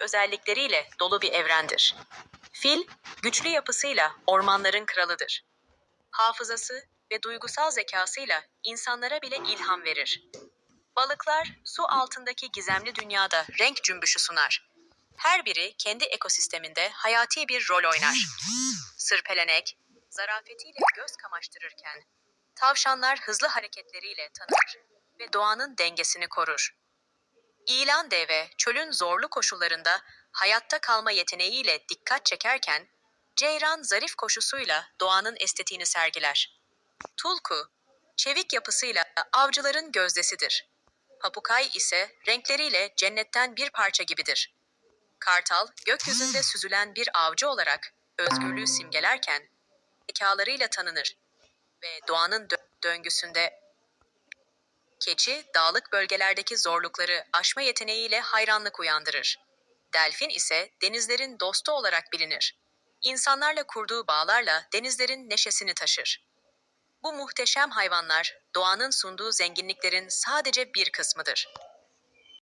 özellikleriyle dolu bir evrendir. Fil, güçlü yapısıyla ormanların kralıdır. Hafızası ve duygusal zekasıyla insanlara bile ilham verir. Balıklar su altındaki gizemli dünyada renk cümbüşü sunar. Her biri kendi ekosisteminde hayati bir rol oynar. Sırpelenek, zarafetiyle göz kamaştırırken, tavşanlar hızlı hareketleriyle tanınır ve doğanın dengesini korur. İlan deve çölün zorlu koşullarında hayatta kalma yeteneğiyle dikkat çekerken, ceyran zarif koşusuyla doğanın estetiğini sergiler. Tulku, çevik yapısıyla avcıların gözdesidir. Papukay ise renkleriyle cennetten bir parça gibidir. Kartal, gökyüzünde süzülen bir avcı olarak özgürlüğü simgelerken, zekalarıyla tanınır ve doğanın dö- döngüsünde Keçi, dağlık bölgelerdeki zorlukları aşma yeteneğiyle hayranlık uyandırır. Delfin ise denizlerin dostu olarak bilinir. İnsanlarla kurduğu bağlarla denizlerin neşesini taşır. Bu muhteşem hayvanlar doğanın sunduğu zenginliklerin sadece bir kısmıdır.